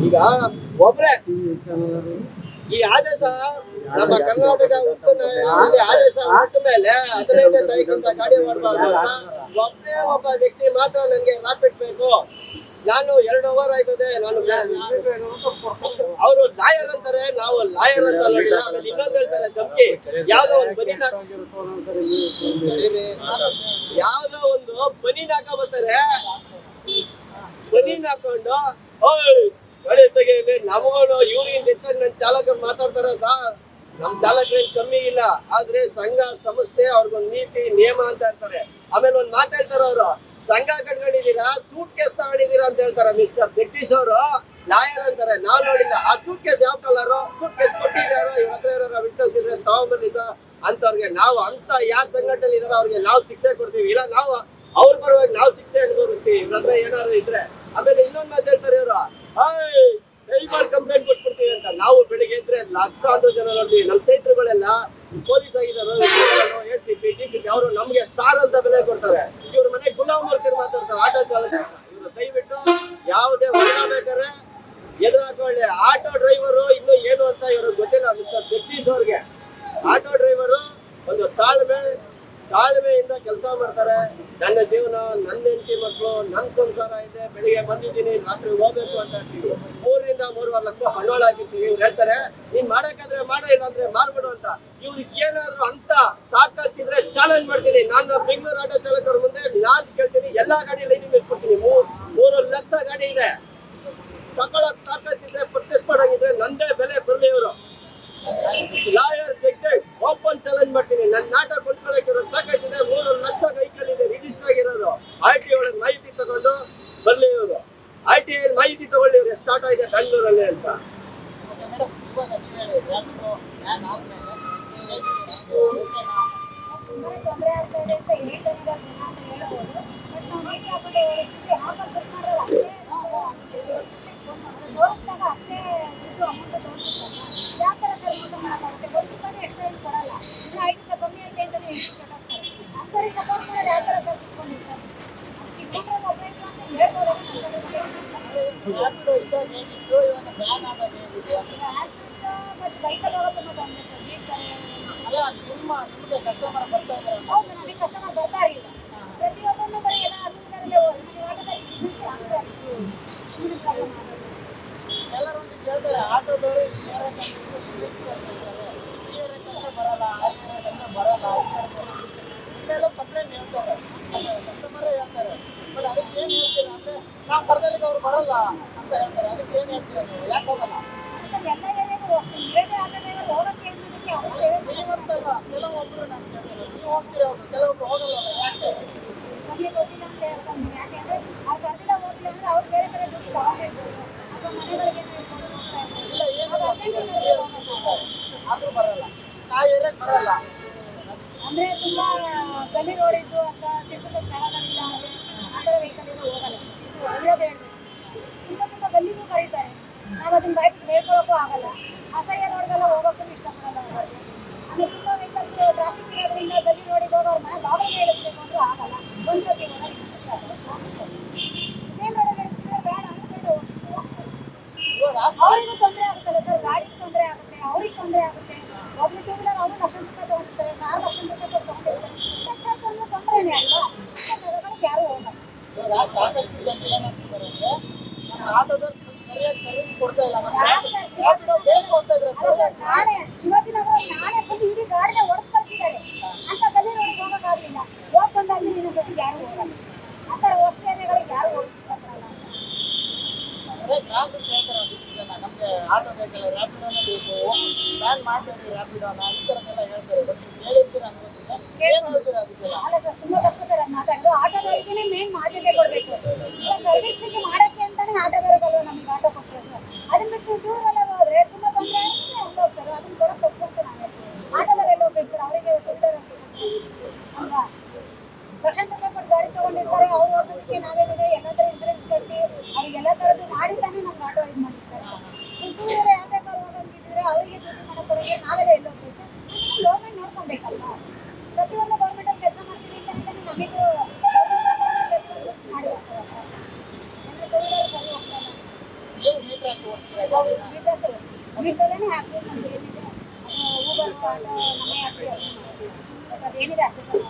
ಈಗ ಒಬ್ರೆ ಈ ಆದೇಶ ನಮ್ಮ ಕರ್ನಾಟಕ ಉತ್ಪನ್ನ ಆದೇಶ ಹೊಟ್ಟ ಮೇಲೆ ಹದಿನೈದನೇ ತಾರೀಕಿಂದ ಗಾಡಿ ಮಾಡಬಾರ್ದು ಅಂತ ಒಬ್ಬನೇ ಒಬ್ಬ ವ್ಯಕ್ತಿ ಮಾತ್ರ ನನಗೆ ರಾಪಿಡ್ ಬೇಕು ನಾನು ಎರಡು ಅವರ್ ಆಯ್ತದೆ, ನಾನು ಅವರು ಲಾಯರ್ ಅಂತಾರೆ, ನಾವು ಲಾಯರ್ ಅಂತ ಆಮೇಲೆ ಇನ್ನೊಂದು ಹೇಳ್ತಾರೆ ಧಮ್ಕಿ ಯಾವ್ದೋ ಒಂದು ಬನಿ ಯಾವ್ದೋ ಒಂದು ಬನಿ ಹಾಕ ಬರ್ತಾರೆ ಬನಿ ಓಯ್ ಗಾಡಿ ತೆಗೆಯಲ್ಲಿ ನಮಗೂ ಇವ್ರಿಗಿಂತ ಹೆಚ್ಚಾಗಿ ನನ್ನ ಚಾಲಕರು ಮಾತಾಡ್ತಾರೆ ಸರ್ ನಮ್ಮ ಚಾಲಕರೇನು ಕಮ್ಮಿ ಇಲ್ಲ, ಆದ್ರೆ ಸಂಘ, ಸಂಸ್ಥೆ ಅವ್ರಿಗೊಂದು ನೀತಿ, ನಿಯಮ ಅಂತ ಇರ್ತಾರೆ ಆಮೇಲೆ ಒಂದ್ ಮಾತಾಡ್ತಾರೆ ಅವರು, ಸಂಘ ಕಟ್ಕೊಂಡಿದ್ದೀರಾ ಸೂಟ್ ಕೇಸ್ ತಗೊಂಡಿದ್ದೀರಾ ಅಂತ ಹೇಳ್ತಾರೆ ಮಿಸ್ಟರ್ ಜಗದೀಶ್ ಅವರು, ಲಾಯರ್ ಅಂತಾರೆ ನಾವು ನೋಡಿಲ್ಲ, ಆ ಸೂಟ್ ಕೇಸ್ ಯಾವ ಕಲರು ಸೂಟ್ ಕೇಸ್ ಕೊಟ್ಟಿದ್ದಾರೋ, ಇವ್ರ ಹತ್ರ ಯಾರು ವಿಟ್ನೆಸ್ ಇದ್ರೆ ತಗೊಂಡ್ಬನ್ನಿ ಸರ್ ಅಂತವ್ರಿಗೆ ನಾವು ಅಂತ ಯಾರ್ ಸಂಘಟನೆ ಇದಾರೋ ಅವ್ರಿಗೆ ನಾವು ಶಿಕ್ಷೆ ಕೊಡ್ತೀವಿ, ಇಲ್ಲ ನಾವು ಅವ್ರ ಪರವಾಗಿ ನಾವು ಶಿಕ್ಷೆ ಅನುಭವಿಸ್ತೀವಿ ಇವ್ರ ಹತ್ರ ಏನಾದ್ರು ಇದ್ರೆ. ಆಮೇಲೆ ಇನ್ನೊಂದ್ ಮಾತಾಡ್ತಾರೆ ಇವರು ಸೈಬರ್ ಕಂಪ್ಲೇಂಟ್ ಕೊಟ್ಬಿಡ್ತೀವಿ ಅಂತ ನಾವು ಬೆಳಿಗ್ಗೆ ಇದ್ರೆ ಲಕ್ಷಾಂತರ ಜನ ನೋಡಿ ನಮ್ಮ ಸ್ನೇಹಿತರುಗಳೆಲ್ಲ ಪೊಲೀಸ್ ಆಗಿದ್ದಾರೆ. S C P D C P ಅವರು ನಮ್ಗೆ ಸಾರ್ ಅಂತ ಬೆಲೆ ಕೊಡ್ತಾರೆ. ಇವ್ರ ಮನೆ ಗುಲಾಮ್ ಮೂರ್ತಿ ಮಾತಾಡ್ತಾರೆ, ಆಟೋ ಚಾಲಕ ಇವ್ರು ದಯವಿಟ್ಟು ಯಾವುದೇ ಬೇಕಾದ್ರೆ ಎದುರಾಕೊಳ್ಳಿ ಆಟೋ ಡ್ರೈವರು ಇನ್ನು ಏನು ಅಂತ ಇವ್ರಿಗೆ ಗೊತ್ತಿಲ್ಲ ಮಿಸ್ಟರ್ ಜಗದೀಶ್ ಅವ್ರಿಗೆ. ಆಟೋ ಡ್ರೈವರು ಒಂದು ತಾಳ್ಮೆ ತಾಳ್ಮೆಯಿಂದ ಕೆಲಸ ಮಾಡ್ತಾರೆ. ನನ್ನ ಜೀವನ, ನನ್ನ ಹೆಂಡತಿ ಮಕ್ಕಳು ನನ್ನ ಸಂಸಾರ ಇದೆ, ಬೆಳಿಗ್ಗೆ ಬಂದಿದ್ದೀನಿ, ರಾತ್ರಿ ಹೋಗ್ಬೇಕು ಅಂತ ಇರ್ತೀವಿ ಮೂರರಿಂದ ಮೂರುವರೆ ಲಕ್ಷ ಬಂಡವಾಳ ಹಾಕಿರ್ತೀವಿ. ಇವ್ರು ಹೇಳ್ತಾರೆ, ನೀನ್ ಮಾಡಕ್ಕಾದ್ರೆ ಮಾಡೋ, ಇಲ್ಲಾಂದ್ರೆ ಮಾರ್ಬಿಡು ಅಂತ. ಇವ್ರಿಗೆ ಏನಾದ್ರು ಅಂತ ತಾಕತ್ತಿದ್ರೆ ಚಾಲೆಂಜ್ ಮಾಡ್ತೀನಿ. ನಾನು ಬೆಂಗಳೂರು ಆಟೋ ಚಾಲಕರ ಮುಂದೆ ನಾನ್ ಕೇಳ್ತೀನಿ, ಎಲ್ಲಾ ಗಾಡಿ ಲೈನಿಂಗ್ ಕೊಡ್ತೀನಿ ಮೂರ್, ಮೂರು ಲಕ್ಷ ಗಾಡಿ ಇದೆ. ತಗೊಳಕ್ ತಾಕತ್ತಿದ್ರೆ ಪರ್ಚೇಸ್ ಮಾಡೋಂಗಿದ್ರೆ ನಂದೇ ಬೆಲೆ ಬರಲಿ ಇವರು. ಲಾಯರ್ ಜಗದೀಶ್ ಓಪನ್ ಚಾಲೆಂಜ್ ಮಾಡ್ತೀನಿ. ನನ್ನ ನಾಟ ಕೊಂಡ್ಕೊಳ್ಳೋಕಿರೋ ತಾಕತ್ ಇದೆ ಮೂರು ಲಕ್ಷ ವೆಹಿಕಲ್ ಇದೆ. ರಿಜಿಸ್ಟರ್ ಆಗಿರೋದು. ಆರ್ ಟಿ ಒಳಗೆ ಮಾಹಿತಿ ತಗೊಂಡು ಬರ್ಲಿ ಇವರು ಐ ಟಿ ಐ ಮಾಹಿತಿ ತಗೊಳ್ಳಿ ಇವ್ರು ಸ್ಟಾರ್ಟ್ ಆಗಿದೆ ಬೆಂಗಳೂರಲ್ಲಿ ಅಂತ. ಅಷ್ಟೇ ಅಮೌಂಟ್ ಯಾವ ಎಲ್ಲರೂ ಕೇಳ್ತಾರೆ ಆಟೋದವರು ಈ ಏರಿಯಾ ಹೇಳ್ತಾರೆ ಈ ಏರಿಯಾ ಬರಲ್ಲ ಆ ಏರಿಯಾ ಬರಲ್ಲ ಇಲ್ಲೆಲ್ಲ ಕಂಪ್ಲೇಂಟ್ ಹೇಳ್ತಾರೆ ಕಸ್ಟಮರೇ ಹೇಳ್ತಾರೆ ಬಟ್ ಅದಕ್ಕೆ ಏನು ಹೇಳ್ತೀರಾ ಅಂದರೆ ನಾವು ಬರ್ದಲ್ಲಿಗೆ ಅವ್ರು ಬರಲ್ಲ ಅಂತ ಹೇಳ್ತಾರೆ ಅದಕ್ಕೆ ಏನು ಹೇಳ್ತೀರಾ ಯಾಕೆ ಹೋಗಲ್ಲ ಸರ್ ಎಲ್ಲ ಏರಿಯಾಗೂ ಹೋಗ್ತೀನಿ ಬೇರೆ ಆಟೋದಲ್ಲಿ ಹೋಗೋಕ್ಕೆ ಏನು ಅವ್ರು ಸೇವೆ ನೀವಂತಲ್ಲ ಕೆಲವೊಬ್ರು ನಾನು ಕೇಳ್ತಾರೆ ನೀವು ಅವ್ರು ಕೆಲವೊಬ್ರು ಹೋಗಲ್ಲ ಯಾಕೆ ನಮಗೆ ಗೊತ್ತಿಲ್ಲ ಅಂತ ಯಾಕೆ ಯಾಕೆಂದ್ರೆ ಅವ್ರು ಕರೆದಿಲ್ಲ ಹೋಗ್ಲಿಲ್ಲ ಅಂದ್ರೆ ಅವ್ರು ಬೇರೆ ದುಡ್ಡು ತಗೊಂಡಿರ್ಬೋದು ಅಥವಾ ಮನೆಗಳಿಗೆ ಇಲ್ಲ ಏನು. ಆದ್ರೂ ಬರಲ್ಲ ಆ ಬರಲ್ಲ ಅಂದ್ರೆ ತುಂಬಾ ಗಲ್ಲಿ ರೋಡ್ ಇದ್ದು ಅಥವಾ ತಿರುಪತಿ ಜಾಗಗಳಿಲ್ಲ ಅಂದ್ರೆ ಆ ಥರ ವೆಹಿಕಲ್ ಎಲ್ಲ ಹೋಗಲ್ಲ. ಸರ್ ಇದು ಒಳ್ಳೆಯದು ಹೇಳ್ಬೇಕು. ತುಂಬ ತುಂಬ ಗಲ್ಲಿಗೂ ಕರೀತಾರೆ. ನಾವು ಅದನ್ನ ಬೈಕ್ ಹೇಳ್ಕೊಳಕ್ಕೂ ಆಗಲ್ಲ. ಅಸಹ್ಯ ರೋಡ್ಗೆಲ್ಲ ಹೋಗೋಕ್ಕೂ ಇಷ್ಟಪಡಲ್ಲ ಅಂದ್ರೆ ತುಂಬ ವೆಹಿಕಲ್ಸ್ ಟ್ರಾಫಿಕ್ ಇರೋದ್ರಿಂದ ಗಲ್ಲಿ ರೋಡಿಗೆ ಹೋಗೋ ಅವ್ರ ಮನೆ ಬಾಗಿಲು ಹೇಳಿಸ್ಬೇಕು ಅಂದ್ರೂ ಆಗಲ್ಲ. ಒಂದ್ಸತಿ ಅವರಿಗೂ ತೊಂದರೆ ಆಗುತ್ತಲ್ಲ ಸರ್. ಗಾಡಿಗೆ ತೊಂದರೆ ಆಗುತ್ತೆ, ಅವ್ರಿಗೆ ತೊಂದರೆ ಆಗುತ್ತೆ. ಒಬ್ರು ಟೂ ವೀಲರ್ ಅವರು ಲಕ್ಷ ರೂಪಾಯಿ ತಗೊಂಡಿರ್ತಾರೆ ನಾಲ್ಕು ಲಕ್ಷ ರೂಪಾಯಿ ಕೊಟ್ಟು ತಗೊಂಡಿರ್ತಾರೆ ಹೆಚ್ಚಾಗಿ ತಂದ್ರೆ ತೊಂದರೆನೇ ಅಲ್ವಾ ಅಂತ ಯಾರು ಹೋಗಲ್ಲ ಇವಾಗ ಸಾಕಷ್ಟು ಜನ ಏನಂತಿದ್ದಾರೆ ಅಂದ್ರೆ ನಮ್ಮ ಆಟೋದವ್ರು ಸರಿಯಾಗಿ ಸರ್ವಿಸ್ ಕೊಡ್ತಾ ಇಲ್ಲ ನಮ್ಮ ಯಾರು ಸರ್ ಶಿವಾಜಿ ಆಟೋ ಬೇಗ ಹೋಗ್ತಾ ಇದ್ರೆ ಅಲ್ಲ ಸರ್ ನಾನೇ ಶಿವಾಜಿನಗರ ನಾನೇ ಬಂದು ಇಡೀ ಗಾಡಿನ ಹೊಡೆದು ಕಳ್ಸಿದ್ದಾರೆ ಅಂತ ಗಲ್ಲಿ ರೋಡಿಗೆ ಹೋಗೋಕ್ಕಾಗಲಿಲ್ಲ ಹೋಗಿ ಬಂದಾಗ ಇನ್ನೊಂದು ಜೊತೆಗೆ ಯಾರು ಹೋಗಲ್ಲ ಆ ಥರ ಹೊಸ ಏರಿಯಾಗಳಿಗೆ ಯಾರು ಒಂದಿಷ್ಟು ನಮಗೆ ಆಟೋ ಬೇಕಲ್ಲ ರ್ಯಾಪಿಡೋನೇ ಬೇಕು ಬ್ಯಾನ್ ಮಾಡಬೇಡಿ ರ್ಯಾಪಿಡೋನ ಈ ಹೇಳ್ತಾರೆ ಬಟ್ ನೀವು ಹೇಳಿರ್ತೀರ ಅನ್ಕೋತಿದ್ದೆ ಏನು ಹೇಳ್ತೀರಾ ಅದಕ್ಕೆಲ್ಲ ಅಲ್ಲ ಸರ್ ತುಂಬಾ ತಪ್ಪು ಸರ್ ಅದು ಮಾತಾಡೋದು ಆಟೋದವರಿಗೇ ಮೇನ್ ಆದ್ಯತೆ ಕೊಡಬೇಕು ಈಗ ಸರ್ವಿಸ್ಗೆ ಮಾಡಕ್ಕೆ ಅಂತಾನೆ ಆಟೋದವರಿಗಲ್ವ ನಮ್ಗೆ ಆಟೋ ಕೊಟ್ಟಿರೋದು ಅದನ್ನ ಬಿಟ್ಟು ಟೂರ್ ಎಲ್ಲ ಹೋದ್ರೆ ತುಂಬಾ ತೊಂದರೆ ಆಗ್ತದೆ ಹೋಗ್ಬೇಕು ಸರ್ ಅದನ್ನ ಕೊಡಕ್ಕೆ ತಪ್ಪು ಅಂತ ನಾನು ಹೇಳ್ತೀನಿ ಆಟೋದವ್ರು ಎಲ್ಲ ಹೋಗ್ಬೇಕು ಸರ್ ಅವರಿಗೆ ಟೂರ್ ಅಲ್ವಾ ಲಕ್ಷಾಂತರ ರೂಪಾಯಿ ಕೊಟ್ಟು ಗಾಡಿ ತಗೊಂಡಿರ್ತಾರೆ ಅವ್ರು ಓಡಿಸೋದಕ್ಕೆ ನಾವೇನಿದೆ ಎಲ್ಲ ಥರ ಇನ್ಸೂರೆನ್ಸ್ ಕಟ್ಟಿ ಅವ್ರಿಗೆ ಎಲ್ಲ ಥರದ್ದು ಮಾಡಿ ತಾನೇ ನಮ್ಗೆ ಆಟೋ ಇದು ಮಾಡಿರ್ತಾರೆ ಟೂ ವೀಲರ್ ಯಾವ ಬೇಕಾದ್ರೂ ಹೋಗಂಗಿದ್ರೆ ಅವರಿಗೆ ಡ್ಯೂಟಿ ಮಾಡೋಕ್ಕೆ ನಾವೆಲ್ಲ ಎಲ್ಲ ಹೋಗ್ಬೇಕು ಸರ್ ಗೌರ್ಮೆಂಟ್ ನೋಡ್ಕೊಬೇಕಲ್ವಾ ಪ್ರತಿಯೊಂದು ಗೌರ್ಮೆಂಟ್ ಕೆಲಸ ಮಾಡ್ತೀವಿ ಅಂತ ನಮಗೂ ಪ್ರತಿಯೊಂದು ಮಾಡಿ ಮೀಟರಲ್ಲೇ ಹಾಕ್ಬೇಕು ಅಂತ ಏನಿದೆ ಊಬರ್ ಆಟೋ ನಮ್ಮೇ ಹಾಕ್ತೀವಿ ಬಟ್ ಅದೇನಿದೆ ಅಷ್ಟೇ ಸರ್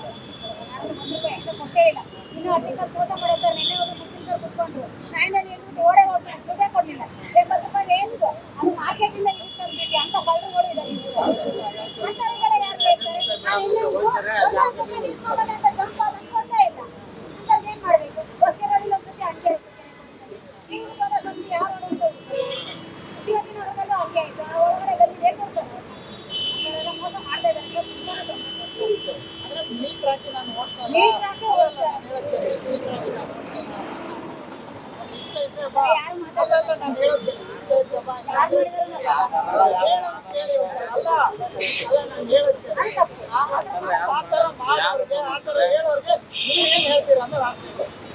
ನಾನು ಒಂದು ರೂಪಾಯಿ ಎಕ್ಸ್ಟ್ರಾ ಕೊಟ್ಟೇ ಇಲ್ಲ ಇನ್ನು ಅರ್ಧಿಕಲ್ ಮೋಸ ಮಾಡುತ್ತೆ ನಿನ್ನೆ ಒಂದು ಮುಸ್ಲಿಮ್ಸರು ಕುತ್ಕೊಂಡ್ರು ನಾಯಿನಲ್ಲಿ ಎಲ್ಬಿಟ್ಟು ಓಡೇ ಹೋಗ್ಬಿಟ್ಟು ದುಡ್ಡೇ ಕೊಡಲಿಲ್ಲ ಎಂಬತ್ತು ರೂಪಾಯಿ ವೇಸ್ಟ್ ಅದು ಮಾರ್ಕೆಟಿಂದ ಇಳಿಸ್ಕೊಂಡ್ಬಿಟ್ಟು ಅಂತ ಕಳ್ಳರುಗಳು ಇದ್ದಾರೆ ಅಂಥವ್ರಿಗೆಲ್ಲ ಯಾರು ಕೇಳ್ತಾರೆ ನಾವು ಇನ್ನೂ ಒಂದು ರೂಪಾಯಿ ಇಸ್ಕೊಂಬೋದಂತ ಜಂಪ್ ಆದಂಗೆ ಕೊಡ್ತಾ ಇಲ್ಲ ಅಂಥದ್ದು ಏನು ಮಾಡಬೇಕು ಹೊಸಕೆರಳಿಲ್ಲ ಒಂದ್ಸತಿ ಅಡಿಕೆ ನೀವು ಹೋದ ಸಂಜೆ ಯಾರು ಶಿವಾಜಿನಗರದಲ್ಲೂ ಹಂಗೆ ಆಯ್ತು ಆ ಒಳಗಡೆ ಗಲ್ಲಿ ಹೇಗೆ ಕೊಡ್ತಾರೆ ಅಂಥವರೆಲ್ಲ ಮೋಸ ಮಾಡ್ತಾ ಇದ್ದಾರೆ ಇವಾಗ ತುಂಬಾನೇ ತೊಂದ್ರೆ ಕೊಡ್ತಾರೆ. ಅಂದ್ರೆ ಮೀಟ್ ಹಾಕಿ ನಾನು ಓಡ್ಸಲ್ಲ ನೀಟ್ ಹಾಕಿ ಓಡ್ಸಲ್ಲ. ನಾನು ಹೇಳೋದು ಕೇಳಿ, ಮೀಟ್ ಹಾಕಿ ನಾನು ಓಡ್ಸಲ್ಲ. ಅದು ಇಷ್ಟ ಇದ್ರೆ ಬಾ. ಯಾರು ಅಲ್ಲ, ಅಲ್ಲ, ನಾನು ಹೇಳೋದು ಕೇಳಿ, ಇಷ್ಟ ಇದ್ರೆ ಬಾ. ಯಾರು ಮಾಡಿದ್ರು ಹೇಳೋದು ಕೇಳಿ ಒಂದ್ಸಲ. ಅಲ್ಲ, ಅಲ್ಲ, ನಾನು ಹೇಳೋದು ಕೇಳಿ. ಆ ಆ ಥರ ಮಾಡೋರ್ಗೆ, ಆ ಥರ ಹೇಳೋರ್ಗೆ ನೀವೇನ್ ಹೇಳ್ತೀರಾ ಅಂದ್ರೆ ಆಗ್ಬೇಕು.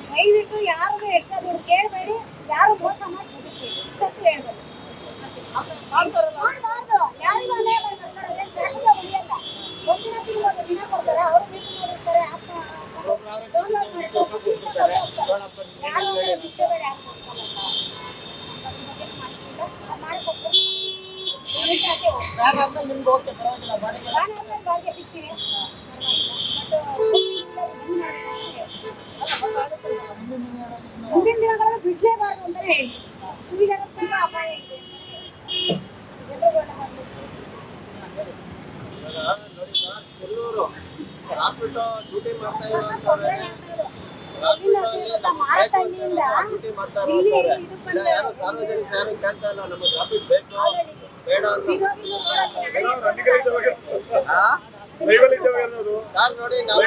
ದಯವಿಟ್ಟು ಯಾರು ಎಕ್ಸ್ಟ್ರಾ ದುಡ್ಡು ಕೇಳಬೇಡಿ, ಯಾರು ಮೋಸ ಮಾಡಿ ಬದುಕಬೇಡಿ ಆಮೇಲೆ ಮಾಡ್ತಾರಲ್ಲ ಮಾಡಬಾರ್ದು. ಯಾರಿಗೂ ಅನ್ಯಾಯ ಮಾಡ್ತಾರೆ ಅದೇನು ಶಾಶ್ವತ ಉಳಿಯಲ್ಲ ಒಂದಿನ ದಿನ ಕೊಡ್ತಾರೆ. ಅವರು ಬಿಟ್ಟು ನೋಡಿರ್ತಾರೆ. ಯಾರು ಭಿಕ್ಷೆ ಬೇಡ ಕೊಡ್ಸಲ್ಲ ಅದ್ರ ಬಗ್ಗೆ ಮಾಡ್ತಿಲ್ಲ ಅದು ಮಾಡಿಕೊಟ್ಟು ನೀಟ್ ಹಾಕಿ ಹೋಗಿ ನಾನು ಆದ್ಮೇಲೆ ನಿಮ್ಗೆ ಓಕೆ ಪರವಾಗಿಲ್ಲ ಬಾಡಿಗೆ ನಾನು ಆದ್ಮೇಲೆ ಬಾಡಿಗೆ ಸಿಗ್ತೀನಿ ಬಟ್ ಅಲ್ಲ ಗೊತ್ತಾಗುತ್ತಲ್ಲ ಮುಂದಿನ ದಿನಗಳಲ್ಲಿ ಬಿಡ್ಲೇಬಾರ್ದು ಅಂತಾನೆ ಹೇಳಿ ಇವಾಗ ತುಂಬಾ ಅಪಾಯ ಇದೆ ಕೆಲವರು ಹಾಕ್ಬಿಟ್ಟು ಡ್ಯೂಟಿ ಮಾಡ್ತಾ ಇರೋ ಸ್ವಲ್ಪ ತೊಂದ್ರೆ ಅಂತವ್ರೆ ಆಗ್ತಾ ಇದೆ. ಎಲ್ಲಿಂದ ಗೊತ್ತಾ? ಮಾರತಳ್ಳಿಯಿಂದ ಡ್ಯೂಟಿ ಮಾಡ್ತಾ ಇಲ್ಲಿ ಇರೋ ಇದಕ್ಕೆ ಇಲ್ಲ ಯಾರು ಸಾರ್ವಜನಿಕರು ಯಾರು ಕೇಳ್ತಾ ಇಲ್ಲ, ನಮಗೆ ರಾಪಿಡ್ ಬೇಕು ಬೇಡ ಅಂತ? ಸರ್ ನೋಡಿ ನಾವು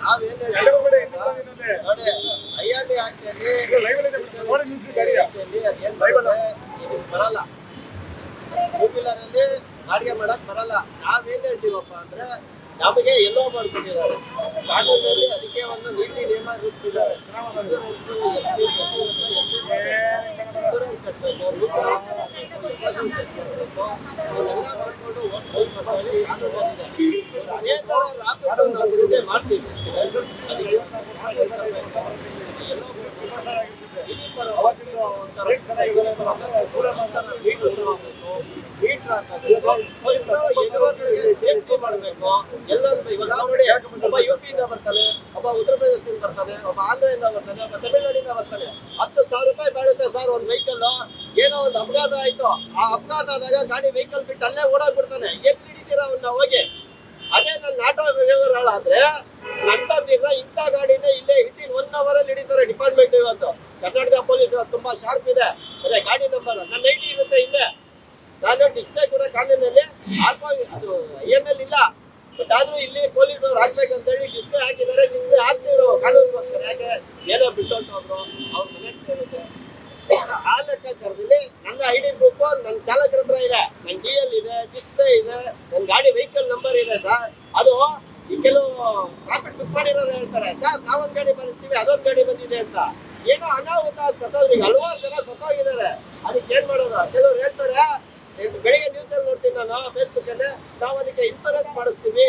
ನಾವೇನ್. ನೋಡಿ ಐ ಎಂ ಎ ಹಾಕ್ತೇನೆ ನೋಡಿ ನಿಲ್ಸಿ ಗಾಡಿಯ ಅದೇನ್ ಬರುತ್ತೆ ಬರಲ್ಲ ಟೂ ವೀಲರ್ ಅಲ್ಲಿ ಬಾಡಿಗೆ ಮಾಡಕ್ ಬರಲ್ಲ ನಾವೇನ್ ಹೇಳ್ತೀವಪ್ಪ ಅಂದ್ರೆ ನಮಗೆ ಎಲ್ಲೋ ಮಾಡ್ಕೊಂಡಿದ್ದಾರೆ ಕಾನೂನಲ್ಲಿ ಅದಕ್ಕೆ ಒಂದು ನೀತಿ ನಿಯಮ ರೂಪಿಸಿದ್ದಾರೆ ಅದೇ ತರ ರಾಬಿಟ್ಟು ಸರ್, ಒಂದು ವೆಹಿಕಲ್ ಏನೋ ಒಂದು ಅಪಘಾತ ಆಯ್ತು. ಆ ಅಪಘಾತ ಆದಾಗ ಗಾಡಿ ವೆಹಿಕಲ್ ಬಿಟ್ಟು ಅಲ್ಲೇ ಓಡೋಗ್ಬಿಡ್ತಾನೆ ಎಲ್ಲಿ ಹಿಡಿತೀರಾ ಅವ್ನ ಹೋಗಿ? ಅದೇ ನನ್ನ ಆಟೋ ಡ್ರೈವರ್ ಆದ್ರೆ ನಂಟದಿರ ಇಂಥ ಗಾಡಿನ ಇಲ್ಲೇ ವಿತಿನ್ ಒನ್ ಅವರ್ ಅಲ್ಲಿ ಹಿಡಿತಾರೆ ಡಿಪಾರ್ಟ್ಮೆಂಟ್ ಇವತ್ತು. ಕರ್ನಾಟಕ ಪೊಲೀಸ್ ತುಂಬಾ ಶಾರ್ಪ್ ಇದೆ. ಅದೇ ಗಾಡಿ ನಂಬರ್ ನನ್ನ ಐಡಿ ಇರುತ್ತೆ ಇಲ್ಲೇ. ನಾನು ಡಿಸ್ಪ್ಲೇ ಕೂಡ ಕಾನೂನಲ್ಲಿ ಐ ಎಂ ಎಲ್ ಇಲ್ಲ. ಬಟ್ ಆದ್ರೂ ಇಲ್ಲಿ ಪೊಲೀಸ್ ಅವ್ರು ಹಾಕ್ಬೇಕಂತ ಹೇಳಿ ಡಿಸ್ಪ್ಲೇ ಹಾಕಿದ್ದಾರೆ ನಿಮ್ಗೆ ಹಾಕ್ತಿರೋ ಕಾನೂನಿಗೋಸ್ಕರ ಯಾಕೆ ಏನೋ ಬಿಟ್ಟೊಂಟು ಹೋದ್ರು ಅವ್ರ ಮನೆಗೆ ಸೇರುತ್ತೆ ಆ ಲೆಕ್ಕಾಚಾರದಲ್ಲಿ ನನ್ನ ಐ ಡಿ ಗ್ರೂಪ್ ನನ್ನ ಚಾಲಕರ ಹತ್ರ ಇದೆ ನನ್ನ ಡಿ ಎಲ್ ಇದೆ ಡಿಸ್ಪ್ಲೇ ಇದೆ ನನ್ನ ಗಾಡಿ ವೆಹಿಕಲ್ ನಂಬರ್ ಇದೆ ಸರ್ ಅದು ಈ ಕೆಲವು ಟ್ರಾಫಿಕ್ ಬುಕ್ ಮಾಡಿರೋರು ಹೇಳ್ತಾರೆ ಸರ್ ನಾವೊಂದ್ ಗಾಡಿ ಬಂದಿರ್ತೀವಿ ಅದೊಂದ್ ಗಾಡಿ ಬಂದಿದೆ ಅಂತ ಏನೋ ಅನಾಹುತ ಸತ್ತೋದ್ರು ಈಗ ಹಲವಾರು ಜನ ಸತ್ತೋಗಿದ್ದಾರೆ ಅದಕ್ಕೆ ಏನ್ ಮಾಡೋದು ಕೆಲವ್ರು ಹೇಳ್ತಾರೆ ಏನ್ ಬೆಳಿಗ್ಗೆ ನ್ಯೂಸ್ ಅಲ್ಲಿ ನೋಡ್ತೀನಿ ನಾನು ಫೇಸ್ಬುಕ್ ಅಲ್ಲಿ ನಾವು ಅದಕ್ಕೆ ಇನ್ಸೂರೆನ್ಸ್ ಮಾಡಿಸ್ತೀವಿ.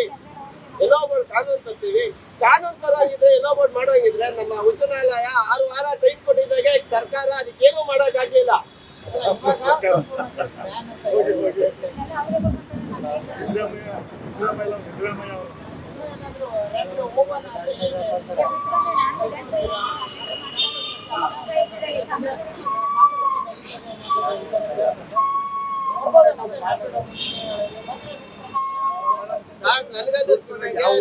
ಎಲ್ಲೋ ಬೋರ್ಡ್ ಕಾನೂನು ತರ್ತೀವಿ. ಕಾನೂನು ಪರವಾಗಿದ್ರೆ ಎಲ್ಲೋ ಬೋರ್ಡ್ ಮಾಡೋಂಗಿದ್ರೆ ನಮ್ಮ ಉಚ್ಚ ನ್ಯಾಯಾಲಯ ಆರು ವಾರ ಟೈಪ್ ಕೊಟ್ಟಿದ್ದಾಗ ಸರ್ಕಾರ ಅದಕ್ಕೇನು ಮಾಡಕ್ ಆಗ್ಲಿಲ್ಲ ಇವಾಗ ಸಂಪೂರ್ಣ ಬ್ಯಾನ್ ಅಂತ ಹೇಳಿ ಎಲ್ಲ ಅವ್ರೇ ಬರ್ತಾರೆ, ನಾವ್ ಏನ್ ಸಿದ್ದರಾಮಯ್ಯ ಏನಾದ್ರು ರ್ಯಾಪಿಡೋ ಓಪನ್ ಆದ್ರೆ ಹೇಗೆ ಸಾಕ್ ನನಗನ್ನಿಸ್ಕೊಂಡಂಗೆ ರಾಯಲ್ ಸರ್ಕಾರದ ಮೇಲೆ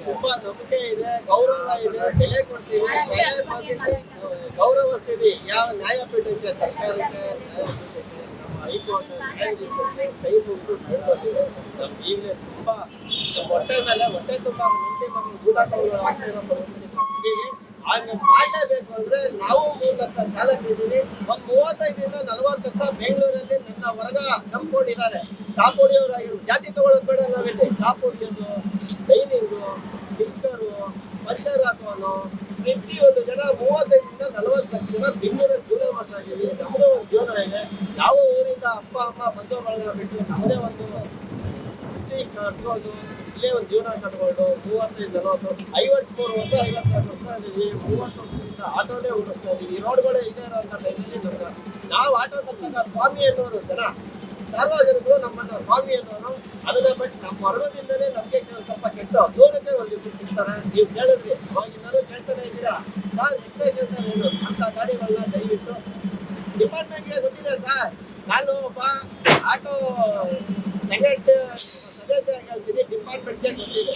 ತುಂಬಾ ನಂಬಿಕೆ ಇದೆ ಗೌರವ ಇದೆ ಬೆಲೆ ಕೊಡ್ತೀವಿ ಗೌರವಿಸ್ತೀವಿ ಯಾವ ನ್ಯಾಯಪೀಠಕ್ಕೆ ಸರ್ಕಾರಕ್ಕೆ ಹೈಕೋರ್ಟ್ ನ್ಯಾಯಾಧೀಶರಿಗೆ ಕೈ ಮುಗಿದು ತುಂಬಾ ಹೊಟ್ಟೆ ಮೇಲೆ ಹೊಟ್ಟೆ ತುಂಬಾ ನಂಬಿಕೆ ಮಕ್ಕಳು ಗೂಡಾಟಗಳು ಆಗ್ತಿರೋ ಪರಿಸ್ಥಿತಿ ಹಾಗೆ ಮಾಡಲೇಬೇಕು ಅಂದ್ರೆ ನಾವು ಮೂರು ಲಕ್ಷ ಚಾಲಕರಿದ್ದೀವಿ ಒಂದ್ ಮೂವತ್ತೈದರಿಂದ ನಲವತ್ತು ಬೆಂಗಳೂರಲ್ಲಿ ನನ್ನ ವರ್ಗ ನಂಬ್ಕೊಂಡಿದ್ದಾರೆ ಟಾಪ್ ಜಾತಿ ತಗೊಳ್ಳೋದು ಬೇಡ ನಾವಿಲ್ಲಿ ಟಾಪ್ ಹೊಡಿಯೋದು ಟ್ರೈನಿಂಗು ಟಿಕ್ಕರು ಪಂಚರ್ ಹಾಕೋನು, ಪ್ರತಿಯೊಂದು ಜನ ಮೂವತ್ತೈದರಿಂದ ನಲವತ್ತು ಲಕ್ಷ ಜನ ಬೆಂಗಳೂರಲ್ಲಿ ಜೀವನ ಮಾಡ್ತಾ ಇದ್ದೀವಿ. ನಮ್ಮದೇ ಒಂದು ಜೀವನ ಇದೆ. ಯಾವ ಊರಿಂದ ಅಪ್ಪ, ಅಮ್ಮ ಬಂಧು ಬಳಗ ಬಿಟ್ಟು ನಮ್ಮದೇ ಒಂದು ವೃತ್ತಿ ಕಟ್ಕೊಂಡು ಇಲ್ಲೇ ಒಂದು ಜೀವನ ಕಟ್ಕೊಂಡು ಮೂವತ್ತೈದು, ನಲವತ್ತು, ಐವತ್ಮೂರು ವರ್ಷ, ಐವತ್ನಾಲ್ಕು ವರ್ಷ ಇದ್ದೀವಿ. ಮೂವತ್ತು ವರ್ಷದಿಂದ ಆಟೋನೇ ಓಡಿಸ್ತಾ ಈ ರೋಡ್ಗಳೇ ಇದೆ ಅಂತ ಟೈಮಲ್ಲಿ ನಾವು ಆಟೋ ತರ್ತಾಗ ಸ್ವಾಮಿ ಅನ್ನೋರು ಜನ ಸಾರ್ವಜನಿಕರು ನಮ್ಮನ್ನ ಸ್ವಾಮಿ ಅನ್ನೋರು. ಅದನ್ನ ಬಿಟ್ಟು ನಮ್ಮ ವರ್ಗದಿಂದಲೇ ನಮ್ಗೆ ಸ್ವಲ್ಪ ಕೆಟ್ಟ ದೂರಕ್ಕೆ ಒಂದು ಸಿಗ್ತಾರೆ ನೀವು ಕೇಳಿದ್ರಿ. ಅವಾಗಿಂದಲೂ ಕೇಳ್ತಾನೆ ಇದ್ದೀರಾ? ಸರ್ ಎಕ್ಸ್ಟ್ರಾ ಕೇಳ್ತಾರೆ ಏನು ಅಂತ ಗಾಡಿಗಳನ್ನ ದಯವಿಟ್ಟು. ಡಿಪಾರ್ಟ್ಮೆಂಟ್ಗೆ ಗೊತ್ತಿದೆ ಸರ್. ನಾನು ಒಬ್ಬ ಆಟೋ ಸೆಕೆಂಡ್ ಸದಸ್ಯ ಹೇಳ್ತೀನಿ. ಡಿಪಾರ್ಟ್ಮೆಂಟ್ಗೆ ಗೊತ್ತಿದೆ.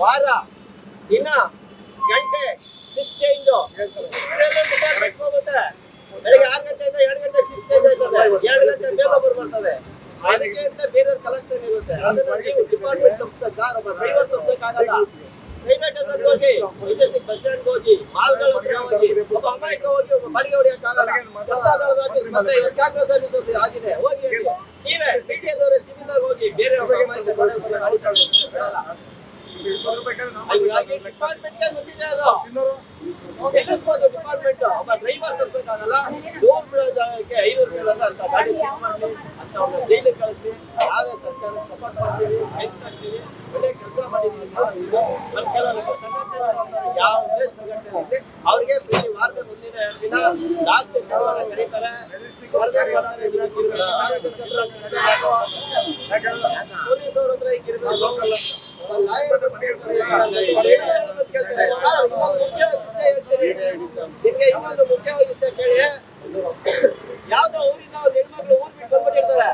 ವಾರ, ದಿನ, ಗಂಟೆ ಶಿಫ್ಟ್ ಚೇಂಜು ಡಿಪಾರ್ಟ್ಮೆಂಟ್ ಹೋಗುತ್ತೆ. ಬೆಳಿಗ್ಗೆ ಆರು ಗಂಟೆಯಿಂದ ಎರಡು ಗಂಟೆ ಶಿಫ್ಟ್ ಆಯ್ತದೆ ಎರಡು ಗಂಟೆ ಮೇಲೊಬ್ಬರು ಬರ್ತದೆ ಅದಕ್ಕೆ ಅಂತ ಬೇರೆ ಕಲೆಕ್ಷನ್ ಇರುತ್ತೆ ಅದನ್ನ ನೀವು ಡಿಪಾರ್ಟ್ಮೆಂಟ್ ತಪ್ಪಿಸ್ಬೇಕು ಡ್ರೈವರ್ ತಪ್ಪಿಸಕ್ಕಾಗಲ್ಲ ಪ್ರೈವೇಟ್ ಅದಕ್ಕೆ ಹೋಗಿ ಮೆಜೆಸ್ಟಿಕ್ ಬಸ್ ಸ್ಟ್ಯಾಂಡ್ ಹೋಗಿ, ಮಾಲ್ಗಳ ಹತ್ರ ಹೋಗಿ, ಒಬ್ಬ ಅಮಾಯಕ ಹೋಗಿ, ಒಬ್ಬ ಬಾಡಿಗೆ ಹೊಡಿಯಕ್ಕಾಗಲ್ಲ. ಕಾಂಗ್ರೆಸ್ ಆಫೀಸ್ ಆಗಿದೆ. ಹೋಗಿ ಅಲ್ಲಿ. ನೀವೇ ಸಿಟಿಯದವರೇ ಸಿವಿಲ್ ಹೋಗಿ, ಬೇರೆ ಒಬ್ಬ ಅಮಾಯಕ ಗಾಡಿ ಡಿಪಾರ್ಟ್ಮೆಂಟ್ಗೆ ಗೊತ್ತಿದೆ ಅದು. ಡಿಪಾರ್ಟ್ಮೆಂಟ್? ಒಬ್ಬ ಡ್ರೈವರ್ ತಪ್ಪಿಸಕ್ಕಾಗಲ್ಲ ದೂರ ಬಿಡೋ ಜಾಗಕ್ಕೆ ಐನೂರು ಕೇಳಿದ್ರೆ ಅಂತ ಗಾಡಿ ಸಿಕ್ ಅಂತ ಅವ್ರನ್ನ ಜೈಲಿಗೆ ಕಳಿಸಿ ನಾವೇ ಸಪೋರ್ಟ್ ಮಾಡ್ತೀವಿ ಹೆಲ್ಪ್ ಮಾಡ್ತೀವಿ. ಕೆಲಸ ಮಾಡಿದೀವಿ ಸರ್ ಸಂಘಟನೆ ಅವ್ರಿಗೆ ಪ್ರತಿ ವಾರದ ಮುಂದಿನ ಎರಡು ದಿನ ಲಾಸ್ಟ್ ಶನಿವಾರ ಇರ್ಬೇಕು. ಪೊಲೀಸ್ ಅವ್ರ ಹತ್ರ ಹಿಂಗಿರ್ಬೇಕು ಲಾಯರ್ ಕೇಳ್ತಾರೆ ಸರ್, ಇನ್ನೊಂದು ಮುಖ್ಯವಾದ ವಿಷಯ ಹೇಳ್ತೀನಿ ನಿಮ್ಗೆ ಇನ್ನೊಂದು ಮುಖ್ಯವಾದ ವಿಷಯ ಕೇಳಿ ಯಾವ್ದೋ ಊರಿಂದ ಒಂದು ಹೆಣ್ಮಕ್ಳು ಊರ್ ಬಿಟ್ಟು ಬಂದ್ಬಿಟ್ಟಿರ್ತಾಳೆ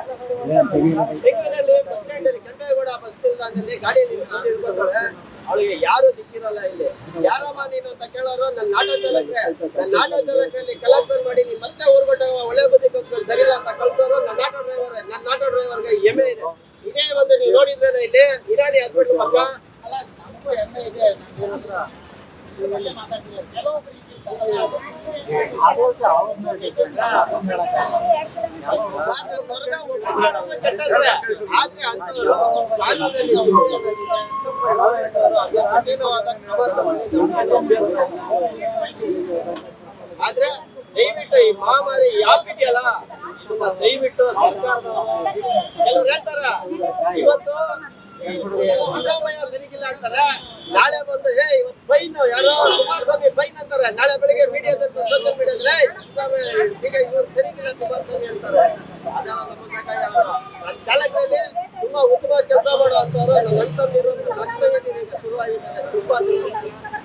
ಬೆಂಗಳೂರಲ್ಲಿ ಬಸ್ ಸ್ಟ್ಯಾಂಡ್ ಅಲ್ಲಿ ಕೆಂಪೇಗೌಡ ಬಸ್ ನಿಲ್ದಾಣದಲ್ಲಿ ಗಾಡಿಯಲ್ಲಿ ಇಳ್ಕೊತಾಳೆ ಅವಳಿಗೆ ಯಾರು ದಿಕ್ಕಿರಲ್ಲ ಇಲ್ಲಿ ಯಾರಮ್ಮ ನೀನು ಅಂತ ಕೇಳೋರು ನನ್ನ ಆಟೋ ಚಾಲಕ್ರೆ ನನ್ನ ಆಟೋ ಚಾಲಕರಲ್ಲಿ ಕಲೆಕ್ಷನ್ ಮಾಡಿ ನೀನ್ ಮತ್ತೆ ಊರ್ಗೊಟ್ಟ ಒಳ್ಳೆ ಬುದ್ಧಿ ಕಲ್ತ್ಕೊಂಡು ಸರಿ ಇಲ್ಲ ಅಂತ ಕಳ್ಸೋರು ನನ್ನ ಆಟೋ ಡ್ರೈವರ್, ನನ್ನ ಆಟೋ ಡ್ರೈವರ್ಗೆ ಎಮ್ಮೆ ಇದೆ. ಇದೇ ಒಂದು ನೀವು ನೋಡಿದ್ರೆ ಇಲ್ಲಿ, ಇರಾನಿ ಹಾಸ್ಪಿಟ್ಲ್ ಪಕ್ಕ ಹೆಮ್ಮೆ ಇದೆ ಆದ್ರೆ. ಆದ್ರೆ ದಯವಿಟ್ಟು ಈ ಮಹಾಮಾರಿ ಯಾಕಿದೆಯಲ್ಲ ದಯವಿಟ್ಟು ಸರ್ಕಾರದವರು ಕೆಲವ್ರು ಹೇಳ್ತಾರ ಇವತ್ತು ಸಿದ್ದರಾಮಯ್ಯ ಸರಿಗಿಲ್ಲ ಅಂತಾರೆ ನಾಳೆ ಬಂದು, ಏ, ಇವತ್ತು ಫೈನ್ ಯಾರೋ ಕುಮಾರಸ್ವಾಮಿ ಫೈನ್ ಅಂತಾರೆ. ನಾಳೆ ಬೆಳಿಗ್ಗೆ ಮೀಡಿಯಾದಲ್ಲಿ ಸೋಷಿಯಲ್ ಮೀಡಿಯಾದಲ್ಲಿ ಈಗ ಇವತ್ತು ಸರಿಗಿಲ್ಲ ಕುಮಾರಸ್ವಾಮಿ ಅಂತಾರೆ. ಅದೆಲ್ಲ ನಮಗೆ ನನ್ನ ತುಂಬಾ ಉತ್ತಮ ಕೆಲಸ ಮಾಡುವಂತವ್ರು ನನ್ನ ತಮ್ಮಂದಿರು ಲಕ್ಷ ಈಗ ಶುರುವಾಗಿದ್ದಾರೆ. ತುಂಬಾ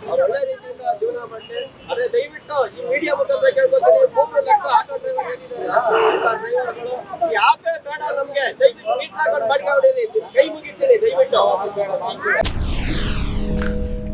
ಅವ್ರು ಒಳ್ಳೆ ರೀತಿಯಿಂದ ಜೀವನ ಮಾಡಿ ಆದ್ರೆ ದಯವಿಟ್ಟು ಈ ಮೀಡಿಯಾ ಮುಖಾಂತರ ಕೇಳ್ಕೊತೀನಿ ಮೂರು ಲಕ್ಷ ಆಟೋ ಡ್ರೈವರ್ ಏನಿದ್ದಾರೆ ಅಂತ ಡ್ರೈವರ್ಗಳು ಈ ಆಪೇ ಬೇಡ ನಮ್ಗೆ ದಯವಿಟ್ಟು ನೀಟ್ ಹಾಕೊಂಡು ಬಾಡಿಗೆ ಹೊಡೀರಿ ಕೈ ಮುಗಿತೀನಿ ದಯವಿಟ್ಟು